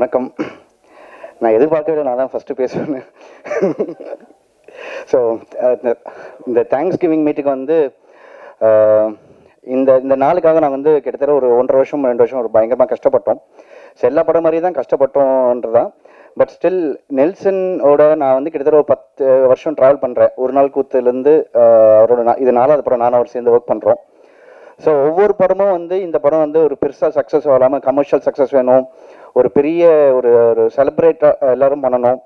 வணக்கம். நான் எதிர்பார்க்கவே நான் தான் ஃபஸ்ட்டு பேசுவேன்னு. ஸோ இந்த தேங்க்ஸ் கிவிங் மீட்டுக்கு வந்து இந்த இந்த நாளுக்காக நான் வந்து கிட்டத்தட்ட ஒரு ஒன்றரை வருஷம் ரெண்டு வருஷம் ஒரு பயங்கரமாக கஷ்டப்பட்டோம். ஸோ எல்லா படம் மாதிரி தான் கஷ்டப்பட்டோன்றதான் பட் ஸ்டில் நெல்சனோட நான் வந்து கிட்டத்தட்ட ஒரு பத்து வருஷம் ட்ராவல் பண்ணுறேன் ஒரு நாள் கூத்துலேருந்து அவரோட நான் இது நாலாவது படம் நானும் அவர் சேர்ந்து ஒர்க் பண்ணுறோம் ஸோ ஒவ்வொரு படமும் வந்து இந்த படம் வந்து ஒரு பெருசாக சக்ஸஸ் ஆகலாமல் கமர்ஷியல் சக்ஸஸ் வேணும். ஒரு பெரிய ஒரு ஒரு செலிப்ரேட்டாக எல்லோரும் பண்ணணும்.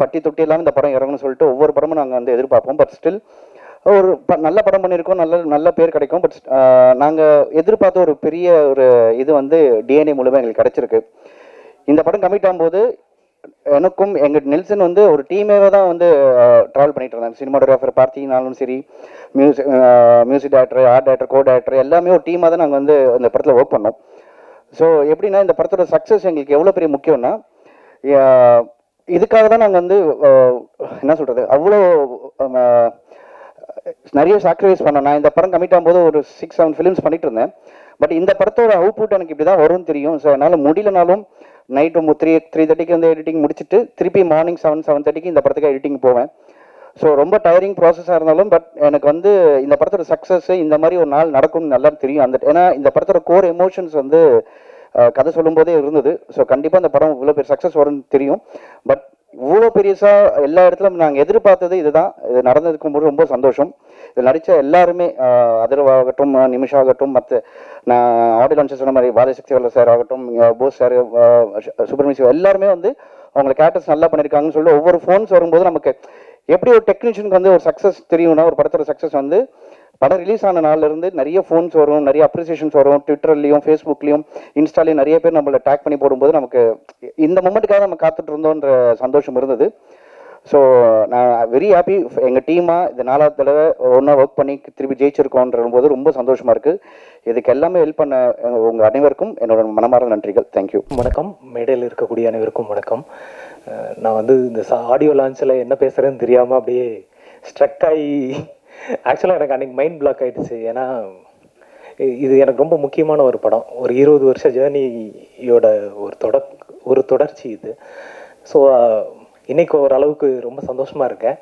பட்டி தொட்டி இல்லாமல் இந்த படம் இறங்கணும்னு சொல்லிட்டு ஒவ்வொரு படமும் நாங்கள் வந்து எதிர்பார்ப்போம். பட் ஸ்டில் ஒரு ப- நல்ல படம் பண்ணியிருக்கோம். நல்ல நல்ல பேர் கிடைக்கும். பட் நாங்கள் எதிர்பார்த்த ஒரு பெரிய ஒரு இது வந்து டிஎன்ஏ மூலமாக எங்களுக்கு கிடச்சிருக்கு. இந்த படம் கமிட் ஆகும்போது எனக்கும் எங்கள் நெல்சன் வந்து ஒரு டீமேவே தான் வந்து ட்ராவல் பண்ணிட்டு இருந்தாங்க சினிமாடோகிராஃபர் பார்த்தீங்கனாலும் சரி music music director art director co director எல்லாமே ஒரு டீமாக தான் நாங்கள் வந்து இந்த படத்தில் ஒர்க் பண்ணோம். ஸோ எப்படின்னா இந்த படத்தோட சக்ஸஸ் எங்களுக்கு எவ்வளோ பெரிய முக்கியம்னா இதுக்காக தான் நாங்கள் வந்து என்ன சொல்கிறது அவ்வளோ நிறைய சாக்ரிஃபைஸ் பண்ணோம். நான் இந்த படம் கமிட் ஆகும்போது ஒரு சிக்ஸ் செவன் ஃபிலிம்ஸ் பண்ணிட்டு இருந்தேன். பட் இந்த படத்தோட அவுட்புட் எனக்கு இப்படி தான் வரும்னு தெரியும். ஸோ என்னால் முடியலனாலும் நைட்டு த்ரீ த்ரீ தேர்ட்டிக்கு வந்து எடிட்டிங் முடிச்சுட்டு திருப்பி மார்னிங் செவன் செவன் தேர்ட்டிக்கு இந்த படத்துக்கு எடிட்டிங் போவேன். ஸோ ரொம்ப டயரிங் ப்ராசஸாக இருந்தாலும் பட் எனக்கு வந்து இந்த படத்தோட சக்ஸஸ் இந்த மாதிரி ஒரு நாள் நடக்கும்னு நல்லா தெரியும். அந்த ஏன்னா இந்த படத்தோட கோர் எமோஷன்ஸ் வந்து கதை சொல்லும்போதே இருந்தது. ஸோ கண்டிப்பாக அந்த படம் இவ்வளோ பெரிய சக்ஸஸ் வரும்னு தெரியும். பட் இவ்வளோ பெரியசா எல்லா இடத்துலையும் நாங்கள் எதிர்பார்த்தது இதுதான். இது நடந்ததுக்கு போது ரொம்ப சந்தோஷம். இதில் நடித்த எல்லாருமே அதிர்வாகட்டும் அதர்வாகட்டும் ஆகட்டும் மற்ற நான் ஆடியன்ஸ் சொன்ன மாதிரி பாலசக்தி வல்ல சார் ஆகட்டும் போஸ் சார் சுப்பிரமணிய எல்லாருமே வந்து அவங்க கேரக்டர்ஸ் நல்லா பண்ணியிருக்காங்கன்னு சொல்லிட்டு ஒவ்வொரு ஃபோன்ஸ் வரும்போது நமக்கு எப்படி ஒரு டெக்னீஷியனுக்கு வந்து ஒரு சக்ஸஸ் தெரியும்னா ஒரு படத்தோட சக்ஸஸ் வந்து படம் ரிலீஸ் ஆன நாள்ல இருந்து நிறைய ஃபோன்ஸ் வரும் நிறைய அப்ரிசியேஷன்ஸ் வரும். ட்விட்டர்லையும் ஃபேஸ்புக்லையும் இன்ஸ்டாலையும் நிறைய பேர் நம்மளை டேக் பண்ணி போடும்போது நமக்கு இந்த மூமெண்ட்டுக்காக நம்ம காத்துட்டு இருந்தோன்ற சந்தோஷம் இருந்தது. ஸோ நான் வெரி ஹாப்பி எங்கள் டீமாக இந்த நாலாவது தடவை ஒன்றா ஒர்க் பண்ணி திருப்பி ஜெயிச்சிருக்கோன்ற போது ரொம்ப சந்தோஷமாக இருக்குது இதுக்கு எல்லாமே ஹெல்ப் பண்ண உங்கள் அனைவருக்கும் என்னோட மனமார்ந்த நன்றிகள். தேங்க்யூ வணக்கம். மேடையில் இருக்கக்கூடிய அனைவருக்கும் வணக்கம். நான் வந்து இந்த ஆடியோ லான்ச்சில் என்ன பேசுகிறேன்னு தெரியாமல் அப்படியே ஸ்ட்ரக் ஆகி ஆக்சுவலாக எனக்கு அன்னைக்கு மைண்ட் பிளாக் ஆகிடுச்சு ஏன்னா இது எனக்கு ரொம்ப முக்கியமான ஒரு படம். ஒரு இருபது வருஷ ஜேர்னியோட ஒரு தொடக் ஒரு தொடர்ச்சி இது. ஸோ இன்றைக்கி ஓரளவுக்கு ரொம்ப சந்தோஷமாக இருக்கேன்.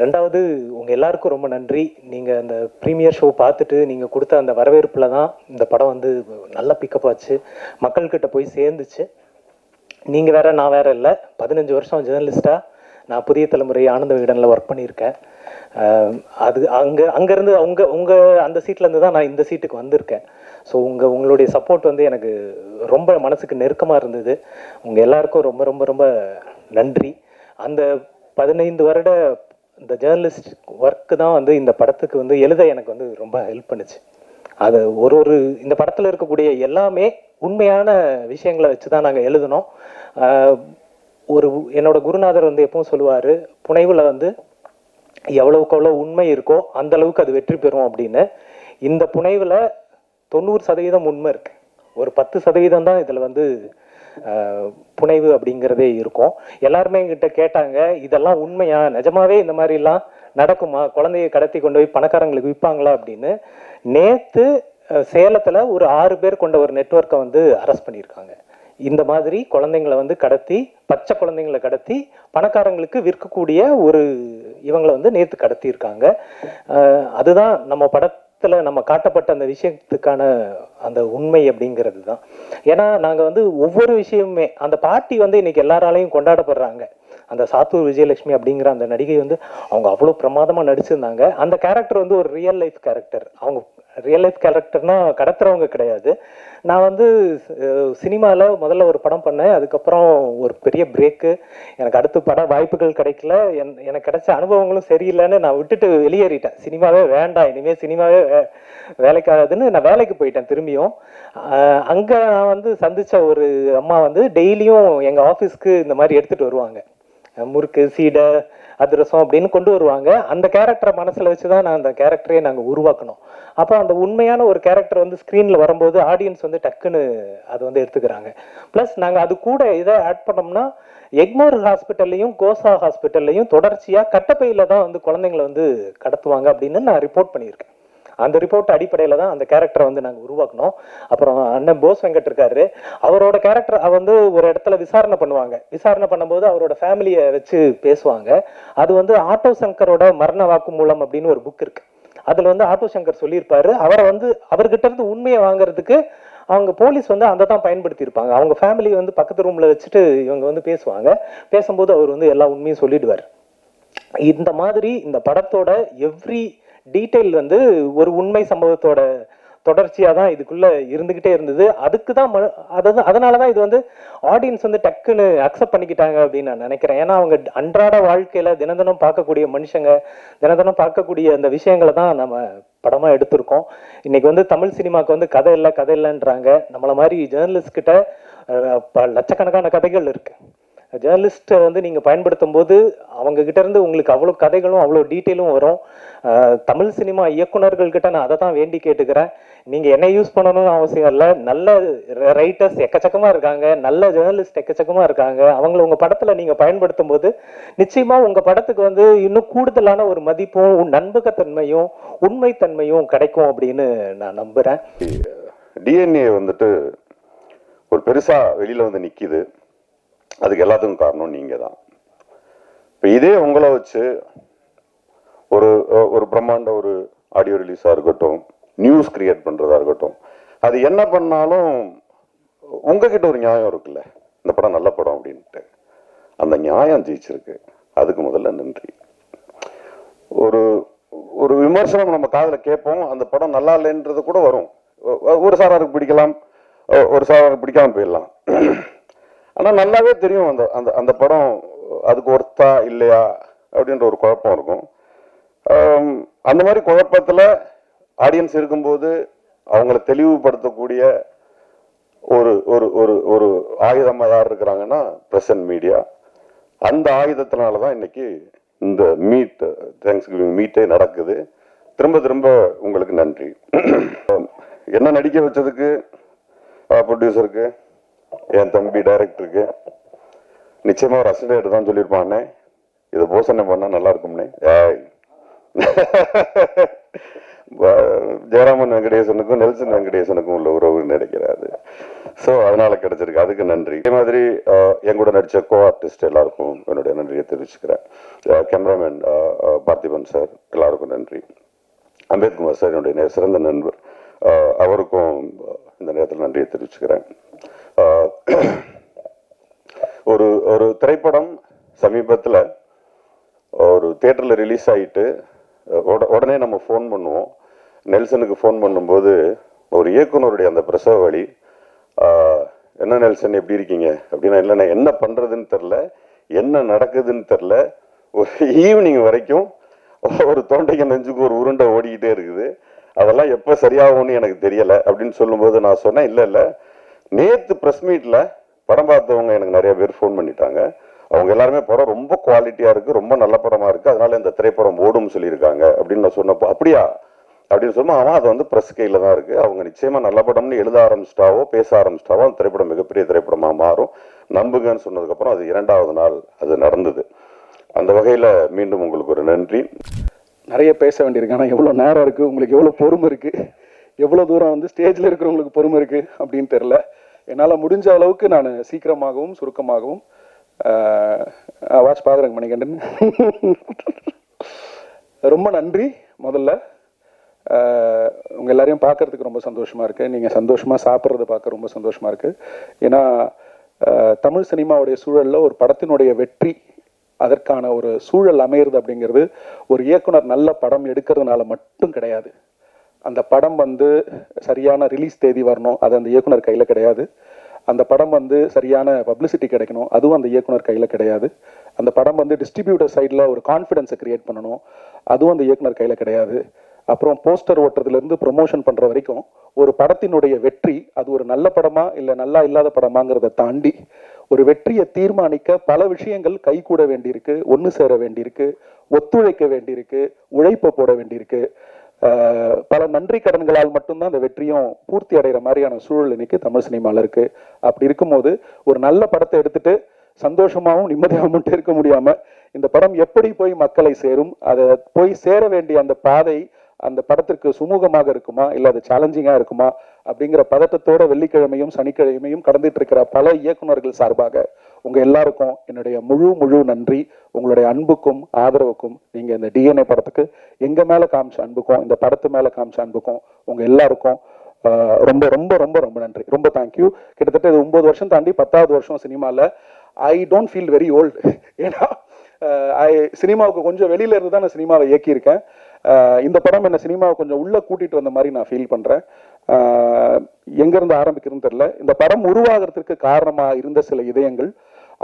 ரெண்டாவது உங்கள் எல்லாருக்கும் ரொம்ப நன்றி. நீங்கள் அந்த ப்ரீமியர் ஷோ பார்த்துட்டு நீங்கள் கொடுத்த அந்த வரவேற்பில் தான் இந்த படம் வந்து நல்லா பிக்கப் ஆச்சு. மக்கள்கிட்ட போய் சேர்ந்துச்சு. நீங்கள் வேறு நான் வேறு இல்லை. பதினஞ்சு வருஷம் ஜேர்னலிஸ்ட்டாக நான் புதிய தலைமுறை ஆனந்த விகடனில் ஒர்க் பண்ணியிருக்கேன். அது அங்கே அங்கேருந்து அவங்க உங்கள் அந்த சீட்லேருந்து தான் நான் இந்த சீட்டுக்கு வந்திருக்கேன். ஸோ உங்கள் உங்களுடைய சப்போர்ட் வந்து எனக்கு ரொம்ப மனசுக்கு நெருக்கமாக இருந்தது. உங்கள் எல்லாருக்கும் ரொம்ப ரொம்ப ரொம்ப நன்றி. அந்த பதினைந்து வருட இந்த ஜேர்னலிஸ்ட் ஒர்க்கு தான் வந்து இந்த படத்துக்கு வந்து எழுத எனக்கு வந்து ரொம்ப ஹெல்ப் பண்ணுச்சு. அது ஒரு ஒரு இந்த படத்தில் இருக்கக்கூடிய எல்லாமே உண்மையான விஷயங்களை வச்சு தான் நாங்கள் எழுதினோம் ஒரு என்னோட குருநாதர் வந்து எப்பவும் சொல்லுவார் புனைவில் வந்து எவ்வளவுக்கு எவ்வளோ உண்மை இருக்கோ அந்த அளவுக்கு அது வெற்றி பெறும் அப்படின்னு. இந்த புனைவில் தொண்ணூறு சதவீதம் உண்மை இருக்கு. ஒரு பத்து சதவீதம் தான் இதில் வந்து புனைவு அப்படிங்கிறதே இருக்கும். எல்லாருமே என்கிட்ட கேட்டாங்க இதெல்லாம் உண்மையா? நிஜமாவே இந்த மாதிரிலாம் நடக்குமா? குழந்தைய கடத்தி கொண்டு போய் பணக்காரங்களுக்கு விற்பாங்களா அப்படின்னு. நேற்று சேலத்தில் ஒரு ஆறு பேர் கொண்ட ஒரு நெட்வொர்க்கை வந்து அரெஸ்ட் பண்ணியிருக்காங்க. இந்த மாதிரி குழந்தைங்களை வந்து கடத்தி பச்சை குழந்தைங்களை கடத்தி பணக்காரங்களுக்கு விற்கக்கூடிய ஒரு இவங்களை வந்து நேற்று கடத்தியிருக்காங்க. அதுதான் நம்ம படத்தில் நம்ம காட்டப்பட்ட அந்த விஷயத்துக்கான அந்த உண்மை அப்படிங்கிறது தான் ஏன்னா நாங்கள் வந்து ஒவ்வொரு விஷயமுமே அந்த பாட்டி வந்து இன்னைக்கு எல்லாராலையும் கொண்டாடப்படுறாங்க. அந்த சாத்தூர் விஜயலட்சுமி அப்படிங்கிற அந்த நடிகை வந்து அவங்க அவ்வளோ பிரமாதமாக நடிச்சிருந்தாங்க. அந்த கேரக்டர் வந்து ஒரு ரியல் லைஃப் கேரக்டர் அவங்க ரியல் லைஃப் கேரக்டர்னா கடத்துறவங்க கிடையாது. நான் வந்து சினிமாவில் முதல்ல ஒரு படம் பண்ணேன். அதுக்கப்புறம் ஒரு பெரிய பிரேக்கு எனக்கு அடுத்து பட வாய்ப்புகள் கிடைக்கல. என்- எனக்கு கிடைச்ச அனுபவங்களும் சரியில்லைன்னு நான் விட்டுட்டு வெளியேறிட்டேன். சினிமாவே வேண்டாம். இனிமேல் சினிமாவே வே- வேலைக்காகாதுன்னு நான் வேலைக்கு போயிட்டேன் திரும்பியும். அங்கே நான் வந்து சந்தித்த ஒரு அம்மா வந்து டெய்லியும் எங்கள் ஆஃபீஸ்க்கு இந்த மாதிரி எடுத்துகிட்டு வருவாங்க. முறுக்கு சீடை அதிரசம் அப்படின்னு கொண்டு வருவாங்க. அந்த கேரக்டரை மனசில் வச்சு தான் நான் அந்த கேரக்டரே நாங்கள் உருவாக்கணும். அப்போ அந்த உண்மையான ஒரு கேரக்டர் வந்து ஸ்க்ரீனில் வரும்போது ஆடியன்ஸ் வந்து டக்குன்னு அது வந்து எடுத்துக்கிறாங்க. ப்ளஸ் நாங்கள் அது கூட இதை ஆட் பண்ணோம்னா எக்மோர் ஹாஸ்பிட்டல்லையும் கோசா ஹாஸ்பிட்டல்லையும் தொடர்ச்சியாக கட்டப்பையில் தான் வந்து குழந்தைங்களை வந்து கடத்துவாங்க அப்படின்னு நான் ரிப்போர்ட் பண்ணியிருக்கேன். அந்த ரிப்போர்ட் அடிப்படையில் தான் அந்த கேரக்டரை வந்து நாங்கள் உருவாக்கணும். அப்புறம் அண்ணன் போஸ் வெங்கட் இருக்காரு. அவரோட கேரக்டர் வந்து ஒரு இடத்துல விசாரணை பண்ணுவாங்க. விசாரணை பண்ணும்போது அவரோட ஃபேமிலியை வச்சு பேசுவாங்க. அது வந்து ஆட்டோ சங்கரோட மரண வாக்குமூலம் அப்படின்னு ஒரு புக் இருக்கு. அதில் வந்து ஆட்டோ சங்கர் சொல்லியிருப்பாரு. அவரை வந்து அவர்கிட்ட இருந்து உண்மையை வாங்குறதுக்கு அவங்க போலீஸ் வந்து அதை தான் பயன்படுத்தியிருப்பாங்க. அவங்க ஃபேமிலி வந்து பக்கத்து ரூமில் வச்சுட்டு இவங்க வந்து பேசுவாங்க. பேசும்போது அவர் வந்து எல்லா உண்மையும் சொல்லிடுவார். இந்த மாதிரி இந்த படத்தோட எவ்ரி டீட்டெயில் வந்து ஒரு உண்மை சம்பவத்தோட தொடர்ச்சியாக தான் இதுக்குள்ளே இருந்துக்கிட்டே இருந்தது. அதுக்கு தான் அதாவது அதனால தான் இது வந்து ஆடியன்ஸ் வந்து டக்குன்னு அக்செப்ட் பண்ணிக்கிட்டாங்க அப்படின்னு நான் நினைக்கிறேன். ஏன்னா அவங்க அன்றாட வாழ்க்கையில் தினம் பார்க்கக்கூடிய மனுஷங்க தினம் பார்க்கக்கூடிய அந்த விஷயங்களை தான் நம்ம படமாக எடுத்திருக்கோம். இன்னைக்கு வந்து தமிழ் சினிமாக்கு வந்து கதை இல்லை கதை இல்லைன்றாங்க. நம்மளை மாதிரி ஜேர்னலிஸ்ட் கிட்ட ப- லட்சக்கணக்கான கதைகள் இருக்குது ஜேர்னலிஸ்ட்டை வந்து நீங்கள் பயன்படுத்தும் போது அவங்கக்கிட்டேருந்து இருந்து உங்களுக்கு அவ்வளோ கதைகளும் அவ்வளோ டீட்டெயிலும் வரும். தமிழ் சினிமா இயக்குநர்கள்கிட்ட நான் அதை தான் வேண்டி கேட்டுக்கிறேன். நீங்கள் என்ன யூஸ் பண்ணணும்னு அவசியம் இல்லை. நல்ல ரைட்டர்ஸ் எக்கச்சக்கமாக இருக்காங்க. நல்ல ஜேர்னலிஸ்ட் எக்கச்சக்கமாக இருக்காங்க. அவங்கள உங்கள் படத்தில் நீங்கள் பயன்படுத்தும் போது நிச்சயமாக உங்கள் படத்துக்கு வந்து இன்னும் கூடுதலான ஒரு மதிப்பும் நண்பகத்தன்மையும் உண்மைத்தன்மையும் கிடைக்கும் அப்படின்னு நான் நம்புகிறேன் டிஎன்ஏ வந்துட்டு ஒரு பெருசாக வெளியில் வந்து நிற்கிது அதுக்கு எல்லாத்துக்கும் காரணம் நீங்கள் தான் இப்போ இதே உங்களை வச்சு ஒரு ஒரு பிரம்மாண்ட ஒரு ஆடியோ ரிலீஸாக இருக்கட்டும் நியூஸ் கிரியேட் பண்ணுறதா இருக்கட்டும் அது என்ன பண்ணாலும் உங்ககிட்ட ஒரு நியாயம் இருக்குல்ல இந்த படம் நல்ல படம் அப்படின்ட்டு. அந்த நியாயம் ஜெயிச்சிருக்கு. அதுக்கு முதல்ல நன்றி. ஒரு ஒரு விமர்சனம் நம்ம காதில் கேட்போம் அந்த படம் நல்லா இல்லைன்றது கூட வரும். ஒரு சாராருக்கு பிடிக்கலாம் ஒரு சாராருக்கு பிடிக்காம போயிடலாம். ஆனால் நல்லாவே தெரியும் அந்த அந்த அந்த படம் அதுக்கு ஒர்த்தா இல்லையா அப்படின்ற ஒரு குழப்பம் இருக்கும். அந்த மாதிரி குழப்பத்தில் ஆடியன்ஸ் இருக்கும்போது அவங்கள தெளிவுபடுத்தக்கூடிய ஒரு ஒரு ஒரு ஒரு ஆயுதமாக யார் இருக்கிறாங்கன்னா பிரசன்ட் மீடியா அந்த ஆயுதத்தினால தான் இன்னைக்கு இந்த மீட் தேங்க்ஸ் கிவிங் மீட்டே நடக்குது. திரும்ப திரும்ப உங்களுக்கு நன்றி. என்ன நடிக்க வச்சதுக்கு ப்ரொடியூசருக்கு என் தம்பி டைரக்டருக்கு நிச்சயமா ஒரு அசிஸ்டன்ட் தான் சொல்லியிருப்பானே. இதை போசனை பண்ணால் நல்லா இருக்கும்னே. ஏய். ஜெயராமன் வெங்கடேசனுக்கும் நெல்சன் வெங்கடேசனுக்கும் உள்ள உறவு நினைக்கிறாரு. ஸோ அதனால கிடைச்சிருக்கு. அதுக்கு நன்றி. இதே மாதிரி எங்கூட என் கூட நடிச்ச கோ ஆர்டிஸ்ட் எல்லாருக்கும் என்னுடைய நன்றியை தெரிவிச்சுக்கிறேன். கேமராமேன் பார்த்திபன் சார் எல்லாருக்கும் நன்றி. அம்பேத்குமார் சார் என்னுடைய சிறந்த நண்பர். அவருக்கும் இந்த நேரத்தில் நன்றியை தெரிவிச்சுக்கிறேன். ஒரு ஒரு திரைப்படம் சமீபத்தில் ஒரு தேட்டரில் ரிலீஸ் ஆகிட்டு உட- உடனே நம்ம ஃபோன் பண்ணுவோம். நெல்சனுக்கு ஃபோன் பண்ணும்போது ஒரு இயக்குனருடைய அந்த பிரசவ வழி என்ன நெல்சன் எப்படி இருக்கீங்க? அப்படின்னா இல்லை நான் என்ன பண்ணுறதுன்னு தெரில என்ன நடக்குதுன்னு தெரில ஒரு ஈவினிங் வரைக்கும் ஒரு தொண்டைக்கு நெஞ்சுக்கு ஒரு உருண்டை ஓடிக்கிட்டே இருக்குது. அதெல்லாம் எப்போ சரியாகும்னு எனக்கு தெரியலை. அப்படின்னு சொல்லும்போது நான் சொன்னேன் இல்லை இல்லை நேற்று ப்ரெஸ் மீட்டில் படம் பார்த்தவங்க எனக்கு நிறைய பேர் ஃபோன் பண்ணிட்டாங்க. அவங்க எல்லாருமே படம் ரொம்ப குவாலிட்டியா இருக்கு ரொம்ப நல்ல படமா இருக்கு. அதனால இந்த திரைப்படம் ஓடும் சொல்லியிருக்காங்க அப்படின்னு நான் சொன்னப்போ அப்படியா? அப்படின்னு சொன்னால் அவன் அது வந்து பிரஸ் கையில் தான் இருக்குது அவங்க நிச்சயமாக நல்ல படம்னு எழுத ஆரம்பிச்சிட்டாவோ பேச ஆரம்பிச்சிட்டாவோ அந்த திரைப்படம் மிகப்பெரிய திரைப்படமாக மாறும். நம்புங்கன்னு சொன்னதுக்கப்புறம் அது இரண்டாவது நாள் அது நடந்தது. அந்த வகையில் மீண்டும் உங்களுக்கு ஒரு நன்றி. நிறைய பேச வேண்டியிருக்கு. ஆனால் எவ்வளோ நேரம் இருக்குது உங்களுக்கு எவ்வளோ பொறுமை இருக்குது எவ்வளோ தூரம் வந்து ஸ்டேஜில் இருக்கிறவங்களுக்கு பொறுமை இருக்குது அப்படின்னு தெரில என்னால் முடிஞ்ச அளவுக்கு நான் சீக்கிரமாகவும் சுருக்கமாகவும் வாட்ச் பார்க்குறேங்க மணிகண்டன். ரொம்ப நன்றி முதல்ல. உங்கள் எல்லாரையும் பார்க்கறதுக்கு ரொம்ப சந்தோஷமாக இருக்குது நீங்கள் சந்தோஷமாக சாப்பிட்றத பார்க்க ரொம்ப சந்தோஷமாக இருக்குது ஏன்னா தமிழ் சினிமாவுடைய சூழலில் ஒரு படத்தினுடைய வெற்றி அதற்கான ஒரு சூழல் அமையிறது அப்படிங்கிறது ஒரு இயக்குனர் நல்ல படம் எடுக்கிறதுனால மட்டும் கிடையாது. அந்த படம் வந்து சரியான ரிலீஸ் தேதி வரணும். அது அந்த இயக்குனர் கையில் கிடையாது. அந்த படம் வந்து சரியான பப்ளிசிட்டி கிடைக்கணும். அதுவும் அந்த இயக்குனர் கையில் கிடையாது. அந்த படம் வந்து டிஸ்ட்ரிபியூட்டர் சைடில் ஒரு கான்ஃபிடென்ஸை க்ரியேட் பண்ணணும். அதுவும் அந்த இயக்குனர் கையில் கிடையாது. அப்புறம் போஸ்டர் ஓட்டுறதுலேருந்து ப்ரொமோஷன் பண்ணுற வரைக்கும் ஒரு படத்தினுடைய வெற்றி அது ஒரு நல்ல படமா இல்லை நல்லா இல்லாத படமாங்கிறத தாண்டி ஒரு வெற்றியை தீர்மானிக்க பல விஷயங்கள் கைகூட வேண்டியிருக்கு ஒன்று சேர வேண்டியிருக்கு ஒத்துழைக்க வேண்டியிருக்கு உழைப்பை போட வேண்டியிருக்கு. பல நன்றி கடன்களால் மட்டும்தான் அந்த வெற்றியும் பூர்த்தி அடைகிற மாதிரியான சூழல் இன்னைக்கு தமிழ் சினிமாவில் இருக்கு. அப்படி இருக்கும்போது ஒரு நல்ல படத்தை எடுத்துட்டு சந்தோஷமாகவும் நிம்மதியாகவும் மட்டும் இருக்க முடியாம இந்த படம் எப்படி போய் மக்களை சேரும் அதை போய் சேர வேண்டிய அந்த பாதை அந்த படத்திற்கு சுமூகமாக இருக்குமா? இல்லை அது சேலஞ்சிங்காக இருக்குமா? அப்படிங்கிற பதட்டத்தோட வெள்ளிக்கிழமையும் சனிக்கிழமையும் கடந்துட்டு இருக்கிற பல இயக்குனர்கள் சார்பாக உங்கள் எல்லாருக்கும் என்னுடைய முழு முழு நன்றி. உங்களுடைய அன்புக்கும் ஆதரவுக்கும் நீங்கள் இந்த டிஎன்ஏ படத்துக்கு எங்கள் மேலே காமிச்ச அன்புக்கும் இந்த படத்து மேலே காமிச்ச அன்புக்கும் உங்கள் எல்லாருக்கும் ரொம்ப ரொம்ப ரொம்ப ரொம்ப நன்றி. ரொம்ப தேங்க்யூ கிட்டத்தட்ட இது ஒம்பது வருஷம் தாண்டி பத்தாவது வருஷம் சினிமாவில் I don't feel very old ஏன்னா சினிமாவுக்கு கொஞ்சம் வெளியில இருந்து தான் நான் சினிமாவை இயக்கியிருக்கேன். இந்த படம் என்ன சினிமாவை கொஞ்சம் உள்ள கூட்டிட்டு வந்த மாதிரி நான் ஃபீல் பண்றேன். எங்கேருந்து ஆரம்பிக்கிறதுன்னு தெரியல. இந்த படம் உருவாகிறதுக்கு காரணமாக இருந்த சில இதயங்கள்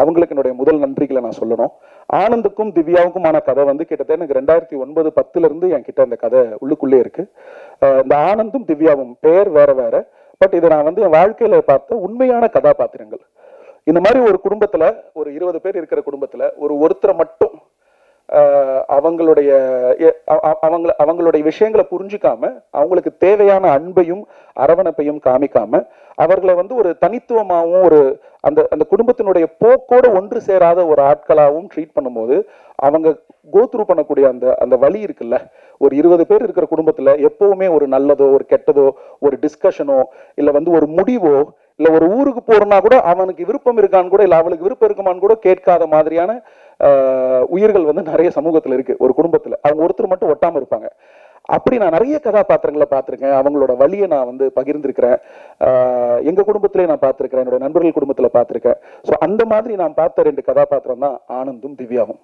அவங்களுக்கு என்னுடைய முதல் நன்றிகளை நான் சொல்லணும். ஆனந்துக்கும் திவ்யாவுக்குமான கதை வந்து கிட்டத்தட்ட எனக்கு ரெண்டாயிரத்தி ஒன்பது பத்துல இருந்து என் கிட்ட அந்த கதை உள்ளுக்குள்ளே இருக்கு. இந்த ஆனந்தும் திவ்யாவும் பேர் வேற வேற. பட் இதை நான் வந்து என் வாழ்க்கையில பார்த்த உண்மையான கதாபாத்திரங்கள். இந்த மாதிரி ஒரு குடும்பத்தில் ஒரு இருபது பேர் இருக்கிற குடும்பத்தில் ஒரு ஒருத்தரை மட்டும் அவங்களுடைய அவங்க அவங்கள அவங்களுடைய விஷயங்களை புரிஞ்சுக்காம அவங்களுக்கு தேவையான அன்பையும் அரவணைப்பையும் காமிக்காம அவர்களை வந்து ஒரு தனித்துவமாகவும் ஒரு அந்த அந்த குடும்பத்தினுடைய போக்கோட ஒன்று சேராத ஒரு ஆட்களாகவும் ட்ரீட் பண்ணும்போது அவங்க கோத்ரூ பண்ணக்கூடிய அந்த அந்த வழி இருக்குல்ல? ஒரு இருபது பேர் இருக்கிற குடும்பத்தில் எப்போவுமே ஒரு நல்லதோ ஒரு கெட்டதோ ஒரு டிஸ்கஷனோ இல்லை வந்து ஒரு முடிவோ இல்ல ஒரு ஊருக்கு போறோம்னா கூட அவனுக்கு விருப்பம் இருக்கான்னு கூட இல்ல அவளுக்கு விருப்பம் இருக்குமான்னு கூட கேட்காத மாதிரியான உயிர்கள் வந்து நிறைய சமூகத்துல இருக்கு ஒரு குடும்பத்துல. அவங்க ஒருத்தர் மட்டும் ஒட்டாம இருப்பாங்க. அப்படி நான் நிறைய கதாபாத்திரங்களை பார்த்திருக்கேன். அவங்களோட வழியை நான் வந்து பகிர்ந்திருக்கிறேன். ஆஹ், எங்க குடும்பத்திலே நான் பார்த்துருக்கிறேன். என்னோட நண்பர்கள் குடும்பத்துல பார்த்திருக்கேன். ஸோ அந்த மாதிரி நான் பார்த்த ரெண்டு கதாபாத்திரம் தான் ஆனந்தும் திவ்யாவும்.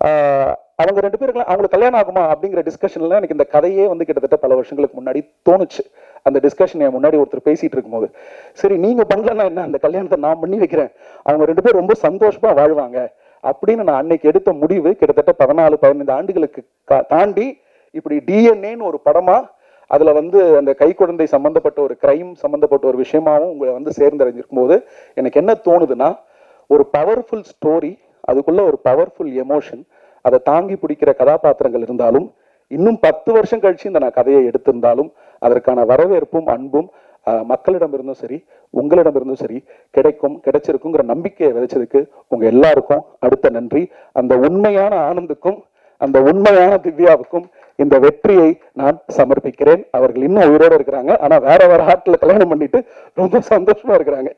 ஆஹ் அவங்க ரெண்டு பேருக்கு அவங்களுக்கு கல்யாணம் ஆகுமா அப்படிங்கிற டிஸ்கஷன்ல எனக்கு இந்த கதையே வந்து கிட்டத்தட்ட பல வருஷங்களுக்கு முன்னாடி தோணுச்சு. அந்த டிஸ்கஷன் என் முன்னாடி ஒருத்தர் பேசிட்டு இருக்கும்போது சரி நீங்க பண்ணலன்னா என்ன? அந்த கல்யாணத்தை நான் பண்ணி வைக்கிறேன். அவங்க ரெண்டு பேரும் ரொம்ப சந்தோஷமா வாழ்வாங்க. அப்படின்னு நான் அன்னைக்கு எடுத்த முடிவு கிட்டத்தட்ட பதினாலு பதினைந்து ஆண்டுகளுக்கு கா- தாண்டி இப்படி டிஎன்ஏன்னு ஒரு படமா அதுல வந்து அந்த கை குழந்தை சம்பந்தப்பட்ட ஒரு கிரைம் சம்பந்தப்பட்ட ஒரு விஷயமாவும் உங்களை வந்து சேர்ந்தடைஞ்சிருக்கும் போது எனக்கு என்ன தோணுதுன்னா ஒரு பவர்ஃபுல் ஸ்டோரி அதுக்குள்ள ஒரு பவர்ஃபுல் எமோஷன் அதை தாங்கி பிடிக்கிற கதாபாத்திரங்கள் இருந்தாலும் இன்னும் பத்து வருஷம் கழிச்சு இந்த நான் கதையை எடுத்திருந்தாலும் அதற்கான வரவேற்பும் அன்பும் மக்களிடம் மக்களிடமிருந்தும் சரி உங்களிடமிருந்தும் சரி கிடைக்கும் கிடைச்சிருக்குங்கிற நம்பிக்கையை விதைச்சதுக்கு உங்க எல்லாருக்கும் அடுத்த நன்றி. அந்த உண்மையான ஆனந்துக்கும் அந்த உண்மையான திவ்யாவுக்கும் இந்த வெற்றியை நான் சமர்ப்பிக்கிறேன். அவர்கள் இன்னும் உயிரோட இருக்கிறாங்க. ஆனா வேற வேற ஆட்ல கல்யாணம் பண்ணிட்டு ரொம்ப சந்தோஷமா இருக்கிறாங்க.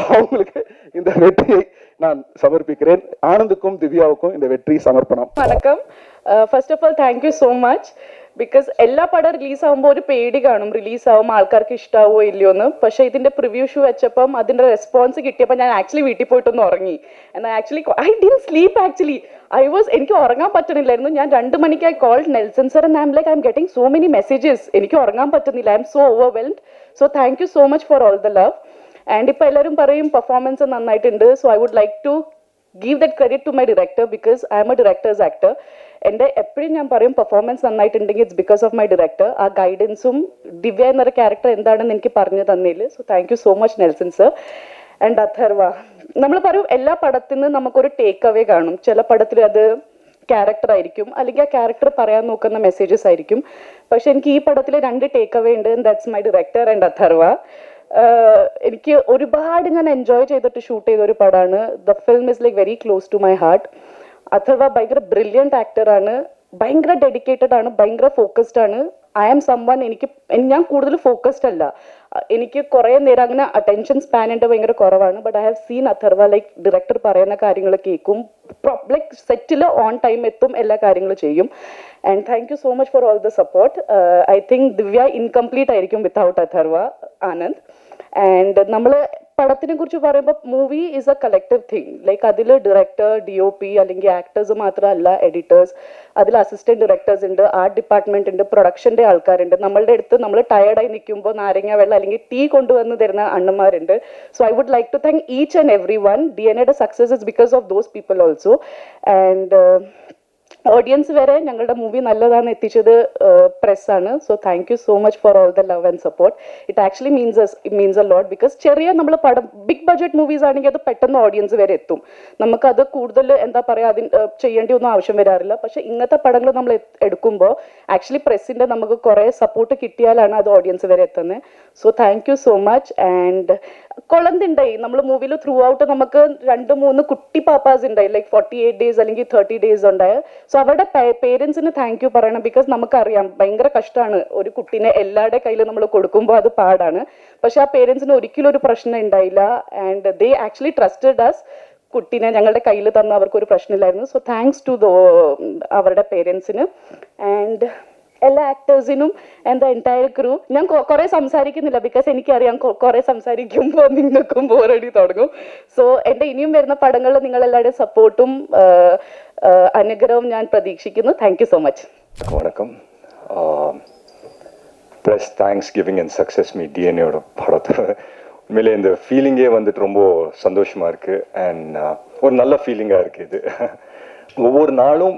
அவங்களுக்கு இந்த வெற்றியை நான் சமர்ப்பிக்கிறேன் ஆனந்துக்கும் திவ்யாவுக்கும் இந்த வெற்றி சமர்ப்பணம் വണക്കം first of all thank you so much because എല്ലാ പടം റിലീസ് ആകുമ്പോൾ ഒരു പേടി കാണും റിലീസ് ആവും ആൾക്കാർക്ക് ഇഷ്ടാവോ ഇല്ലയോ എന്ന് പക്ഷേ ഇതിന്റെ പ്രിവ്യൂ ഷൂ വെച്ചപ്പം അതിന്റെ റെസ്പോൺസ് കിട്ടിയപ്പോൾ ഞാൻ ആക്ച്വലി വീട്ടിൽ പോയിട്ടൊന്ന് ഉറങ്ങി എന്നാൽ actually I didn't sleep actually I was എനിക്ക് ഉറങ്ങാൻ പറ്റണില്ലായിരുന്നു ഞാൻ രണ്ട് മണിക്ക് I call Nelson sir and I'm like I'm getting so many messages എനിക്ക് ഉറങ്ങാൻ പറ്റുന്നില്ല I'm so overwhelmed so thank you so much for all the love and ഇപ്പോൾ എല്ലാവരും പറയും പെർഫോമൻസ് നന്നായിട്ടുണ്ട്. So I would like to give that credit to my director because I'm a director's actor എന്റെ എപ്പോഴും ഞാൻ പറയും performance നന്നായിട്ടുണ്ടെങ്കിൽ it's because of my director ആ ഗൈഡൻസും ദിവ്യ എന്നൊരു ക്യാരക്ടർ എന്താണെന്ന് എനിക്ക് പറഞ്ഞു തന്നില്ല so thank you so much Nelson sir and Atharva. നമ്മൾ പറയും എല്ലാ പടത്തിൽ നിന്ന് നമുക്കൊരു ടേക്ക് അവേ കാണും. ചില പടത്തിൽ അത് ക്യാരക്ടർ ആയിരിക്കും. അല്ലെങ്കിൽ ആ ക്യാരക്ടർ പറയാൻ നോക്കുന്ന മെസ്സേജസ് ആയിരിക്കും. പക്ഷെ എനിക്ക് ഈ പടത്തിൽ രണ്ട് ടേക്ക് അവേ ഉണ്ട് that's my director and Atharva. എനിക്ക് ഒരുപാട് ഞാൻ എൻജോയ് ചെയ്തിട്ട് ഷൂട്ട് ചെയ്ത ഒരു പടമാണ് the film is like very close to my heart Atharva ഭയങ്കര ബ്രില്യന്റ് ആക്ടറാണ് ഭയങ്കര ഡെഡിക്കേറ്റഡ് ആണ്. ഭയങ്കര ഫോക്കസ്ഡ് ആണ്. ഐ ആം സംവൺ എനിക്ക് ഞാൻ കൂടുതൽ ഫോക്കസ്ഡ് അല്ല. എനിക്ക് കുറേ നേരം അങ്ങനെ അറ്റൻഷൻ സ്പാൻ എന്റെ ഭയങ്കര കുറവാണ്. But I have seen Atharva like director പറയുന്ന കാര്യങ്ങൾ കേൾക്കും ലൈക്ക് സെറ്റിൽ ഓൺ ടൈം എത്തും എല്ലാ കാര്യങ്ങളും ചെയ്യും. And thank you so much for all the support I think Divya incomplete ആയിരിക്കും വിത്തൗട്ട് അഥർവ ആനന്ദ്. ആൻഡ് നമ്മൾ പടത്തിനെ കുറിച്ച് പറയുമ്പോൾ movie is a collective thing like അതിൽ ഡയറക്ടർ ഡി ഒ പി അല്ലെങ്കിൽ ആക്ടേഴ്സ് മാത്രമല്ല എഡിറ്റേഴ്സ് അതിൽ അസിസ്റ്റന്റ് ഡയറക്ടേഴ്സ് ഉണ്ട് ആർട്ട് ഡിപ്പാർട്ട്മെന്റ് ഉണ്ട് പ്രൊഡക്ഷന്റെ ആൾക്കാരുണ്ട്. നമ്മളുടെ അടുത്ത് നമ്മൾ ടയർഡായി നിൽക്കുമ്പോൾ നാരങ്ങ വെള്ളം അല്ലെങ്കിൽ ടീ കൊണ്ടുവന്ന് തരുന്ന അണ്ണന്മാരുണ്ട്. So I would like to thank each and every one D N എയുടെ success is because of those people also and audience വരെ ഞങ്ങളുടെ മൂവി നല്ലതാണ് എത്തിച്ചത് പ്രസ്സാണ് so thank you so much for all the love and support it actually means means a lot because ചെറിയ നമ്മൾ പടം big budget movies ആണെങ്കിൽ അത് പെട്ടെന്ന് ഓഡിയൻസ് വരെ എത്തും. നമുക്ക് നമുക്കത് കൂടുതൽ എന്താ പറയുക അതിന് ചെയ്യേണ്ടി ഒന്നും ആവശ്യം വരാറില്ല. പക്ഷേ ഇങ്ങനത്തെ പടങ്ങൾ നമ്മൾ എടുക്കുമ്പോൾ ആക്ച്വലി പ്രസ്സിന്റെ നമുക്ക് കുറേ സപ്പോർട്ട് കിട്ടിയാലാണ് അത് ഓഡിയൻസ് വരെ എത്തുന്നത് so thank you so much and കൊളന്തുണ്ടായി. നമ്മൾ മൂവിയിൽ ത്രൂ ഔട്ട് നമുക്ക് രണ്ട് മൂന്ന് കുട്ടി പാപ്പാസ് ഉണ്ടായി. ലൈക്ക് ഫോർട്ടി എയ്റ്റ് ഡേയ്സ് അല്ലെങ്കിൽ തേർട്ടി ഡേയ്സ് ഉണ്ടായ. സോ അവരുടെ പേരൻസിന് താങ്ക് യു പറയണം ബിക്കോസ് നമുക്കറിയാം ഭയങ്കര കഷ്ടമാണ് ഒരു കുട്ടീനെ എല്ലാവരുടെ കയ്യിൽ നമ്മൾ കൊടുക്കുമ്പോൾ അത് പാടാണ്. പക്ഷെ ആ പേരൻസിന് ഒരിക്കലും ഒരു പ്രശ്നം ഉണ്ടായില്ല. And they actually trusted us കുട്ടീനെ ഞങ്ങളുടെ കയ്യിൽ തന്ന. അവർക്ക് ഒരു പ്രശ്നമില്ലായിരുന്നു സോ താങ്ക്സ് ടു അവരുടെ പേരൻസിന് ആൻഡ് എല്ലാ ആക്ടേഴ്സിനും ആൻഡ് ദ എൻറ്റയർ ക്രൂ ഞാൻ കൊ- കുറേ സംസാരിക്കുന്നില്ല ബിക്കോസ് എനിക്കറിയാം കൊ- കുറേ സംസാരിക്കുമ്പോൾ നിങ്ങൾക്കും ബോറടി തുടങ്ങും സോ എൻ്റെ ഇനിയും വരുന്ന പടങ്ങളിൽ നിങ്ങളെല്ലാവരുടെയും സപ്പോർട്ടും അനുഗ്രഹവും ഞാൻ പ്രതീക്ഷിക്കുന്നു താങ്ക് യു സോ മച്ച് வணக்கம் plus thanks giving and success me டிஎன்ஏயோட படத்தை உண்மையிலே இந்த ஃபீலிங்கே வந்துட்டு ரொம்ப சந்தோஷமாக இருக்குது அண்ட் ஒரு நல்ல ஃபீலிங்காக இருக்குது இது ஒவ்வொரு நாளும்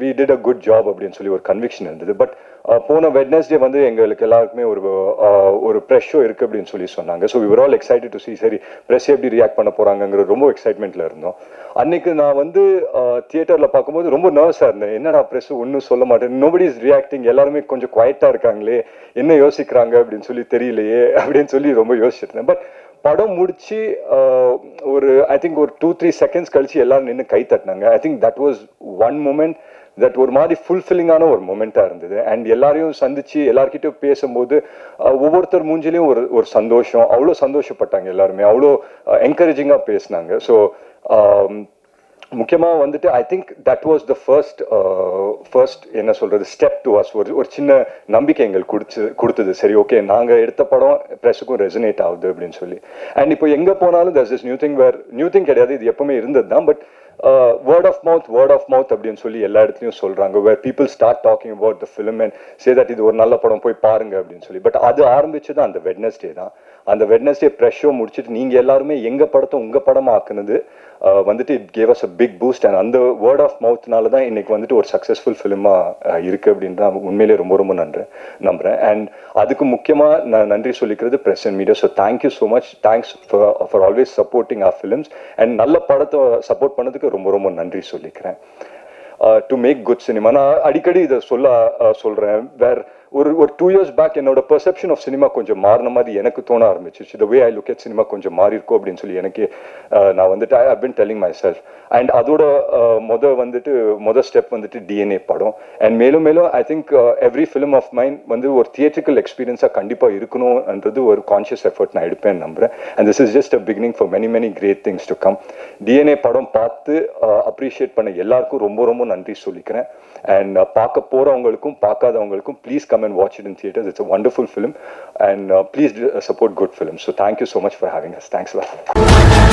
we did a good job அப்படின்னு சொல்லி ஒரு கன்விக்ஷன் இருந்தது. பட் uh, போன வெட்னஸ்டே வந்து எங்களுக்கு எல்லாருக்குமே ஒரு uh, ஒரு ப்ரெஷ் ஷோ இருக்கு அப்படின்னு சொல்லி சொன்னாங்க. So we were all excited to see சரி ப்ரெஸ் எப்படி ரியாக்ட் பண்ண போகிறாங்கங்கிற ரொம்ப எக்ஸைட்மெண்ட்ல இருந்தோம். அன்னைக்கு நான் வந்து uh, தியேட்டர்ல பார்க்கும்போது ரொம்ப நர்வஸா இருந்தேன். என்னடா ப்ரெஸ் ஒன்றும் சொல்ல மாட்டேன். நோபடி இஸ் ரியாக்டிங் எல்லாருமே கொஞ்சம் குவைட்டா இருக்காங்களே. என்ன யோசிக்கிறாங்க அப்படின்னு சொல்லி தெரியலையே அப்படின்னு சொல்லி ரொம்ப யோசிச்சிருந்தேன் பட் படம் முடிச்சு ஒரு ஐ திங்க் ஒரு டூ த்ரீ செகண்ட்ஸ் கழிச்சு எல்லாரும் நின்று கை தட்டினாங்க. I think that was one moment that ஒரு மாதிரி ஃபுல்ஃபில்லிங்கான ஒரு மொமெண்ட்டாக இருந்தது. அண்ட் எல்லாரையும் சந்திச்சு எல்லார்கிட்டயும் பேசும்போது ஒவ்வொருத்தர் மூஞ்சிலையும் ஒரு ஒரு சந்தோஷம். அவ்வளோ சந்தோஷப்பட்டாங்க எல்லாருமே. அவ்வளோ என்கரேஜிங்காக பேசினாங்க. ஸோ முக்கியமாக வந்துட்டு I think that was the first first என்ன சொல்றது ஸ்டெப் டு அஸ் ஒரு ஒரு சின்ன நம்பிக்கை எங்களுக்கு கொடுத்து கொடுத்தது. சரி ஓகே நாங்கள் எடுத்த படம் ப்ரெஸுக்கும் ரெசனேட் ஆகுது அப்படின்னு சொல்லி. அண்ட் இப்போ எங்கே போனாலும் this is new thing where new thing கிடையாது. இது எப்பவுமே இருந்தது தான் but word of mouth word of mouth அப்படின்னு சொல்லி எல்லா இடத்துலையும் சொல்றாங்க. Where people start talking about the film and say that இது ஒரு நல்ல படம் போய் பாருங்க அப்படின்னு சொல்லி. பட் அது ஆரம்பிச்சது அந்த வெட்னஸ்டே தான். அந்த வெட்னஸ்டே ப்ரெஷ் ஷோ முடிச்சுட்டு நீங்கள் எல்லாருமே எங்கள் படத்தை உங்கள் படமாக ஆக்குனது வந்துட்டு it gave us a big boost and அந்த வேர்ட் ஆஃப் மவுத்னால தான் இன்னைக்கு வந்துட்டு ஒரு சக்ஸஸ்ஃபுல் ஃபிலிமா இருக்கு அப்படின்னு தான் உண்மையிலே ரொம்ப ரொம்ப நன்றி நம்புறேன். அண்ட் அதுக்கு முக்கியமாக நான் நன்றி சொல்லிக்கிறது press and media so thank you so much thanks for always supporting our films and நல்ல படத்தை சப்போர்ட் பண்ணதுக்கு ரொம்ப ரொம்ப நன்றி சொல்லிக்கிறேன். டு மேக் குட் சினிமா நான் அடிக்கடி இதை சொல்ல சொல்கிறேன் வேறு ஒரு ஒரு டூ இயர்ஸ் பேக் என்னோட பெர்செப்ஷன் ஆஃப் சினிமா கொஞ்சம் மாறின மாதிரி எனக்கு தோண ஆரம்பிச்சிச்சு the way I look at cinema கொஞ்சம் மாறி இருக்கும் அப்படின்னு சொல்லி எனக்கு நான் வந்துட்டு I been telling myself and அதோட மொதல் மொத வந்துட்டு மொதல் ஸ்டெப் வந்துட்டு டிஎன்ஏ படம். அண்ட் மேலும் மேலும் I think every film of mind வந்து ஒரு தியேட்ரிக்கல் எக்ஸ்பீரியன்ஸாக கண்டிப்பாக இருக்கணும்ன்றது ஒரு கான்ஷியஸ் எஃபர்ட் நான் எடுப்பேன் நம்புறேன். And this is just a beginning for many many great things to come DNA படம் பார்த்து அப்ரிஷியேட் பண்ண எல்லாருக்கும் ரொம்ப ரொம்ப நன்றி சொல்லிக்கிறேன். அண்ட் பார்க்க போகிறவங்களுக்கும் பார்க்காதவங்களுக்கும் please come and watch it in theaters. It's a wonderful film, and uh, please uh, support good films. So thank you so much for having us. Thanks a lot.